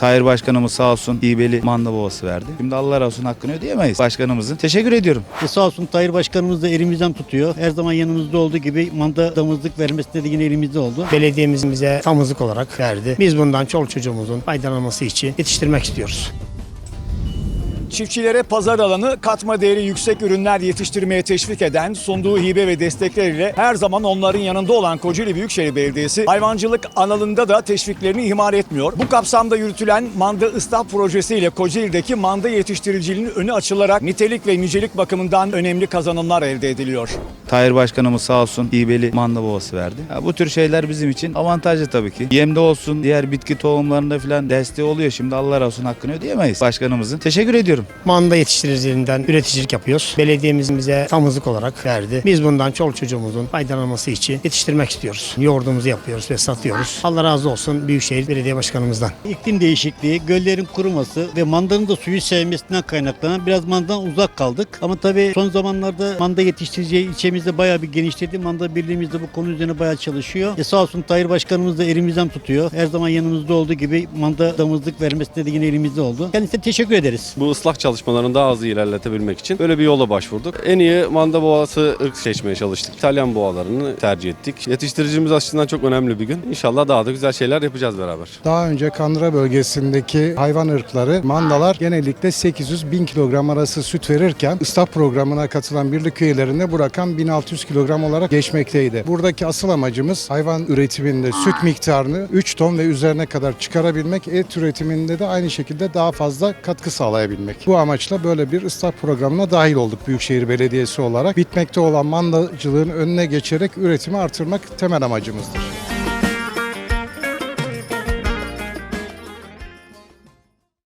Tahir Başkanımız sağ olsun İBeli manda babası verdi. Şimdi Allah razı olsun hakkını ödeyemeyiz başkanımızın. Teşekkür ediyorum. E sağ olsun Tayyip Başkanımız da elimizden tutuyor. Her zaman yanımızda olduğu gibi manda damızlık vermesinde de yine elimizde oldu. Belediyemiz bize tamızlık olarak verdi. Biz bundan çoluk çocuğumuzun faydalanması için yetiştirmek istiyoruz. Çiftçilere pazar alanı katma değeri yüksek ürünler yetiştirmeye teşvik eden sunduğu hibe ve destekleriyle her zaman onların yanında olan Kocaeli Büyükşehir Belediyesi hayvancılık alanında da teşviklerini ihmal etmiyor. Bu kapsamda yürütülen manda ıslah projesiyle Kocaeli'deki manda yetiştiriciliğinin önü açılarak nitelik ve nicelik bakımından önemli kazanımlar elde ediliyor. Tahir Başkanımız sağ olsun İBeli manda babası verdi. Ya bu tür şeyler bizim için avantajlı tabii ki. Yemde olsun, diğer bitki tohumlarında falan desteği oluyor. Şimdi Allah razı olsun hakkını ödeyemeyiz başkanımızın. Teşekkür ediyorum. Manda yetiştiriciliğinden üreticilik yapıyoruz. Belediyemiz bize tamızlık olarak verdi. Biz bundan çoluk çocuğumuzun faydalanması için yetiştirmek istiyoruz. Yoğurdumuzu yapıyoruz ve satıyoruz. Allah razı olsun Büyükşehir Belediye Başkanımızdan. İklim değişikliği, göllerin kuruması ve mandanın da suyu sevmesinden kaynaklanan biraz mandadan uzak kaldık. Ama tabii son zamanlarda manda yetiştirici ilçemizde bayağı bir genişledi. Manda birliğimiz de bu konu üzerine bayağı çalışıyor. E sağ olsun Tayyip Başkanımız da elimizden tutuyor. Her zaman yanımızda olduğu gibi manda damızlık vermesinde de yine elimizde oldu. Kendisine teşekkür ederiz. Bu ıslah çalışmalarını daha hızlı ilerletebilmek için böyle bir yola başvurduk. En iyi manda boğası ırk seçmeye çalıştık. İtalyan boğalarını tercih ettik. Yetiştiricimiz açısından çok önemli bir gün. İnşallah daha da güzel şeyler yapacağız beraber. Daha önce Kandıra bölgesindeki hayvan ırkları, mandalar genellikle 800-1000 kilogram arası süt verirken ıslah programına katılan birlik üyelerinde bu rakam 1600 kilogram olarak geçmekteydi. Buradaki asıl amacımız hayvan üretiminde süt miktarını 3 ton ve üzerine kadar çıkarabilmek, et üretiminde de aynı şekilde daha fazla katkı sağlayabilmek. Bu amaçla böyle bir ıslah programına dahil olduk Büyükşehir Belediyesi olarak. Bitmekte olan mandacılığın önüne geçerek üretimi artırmak temel amacımızdır.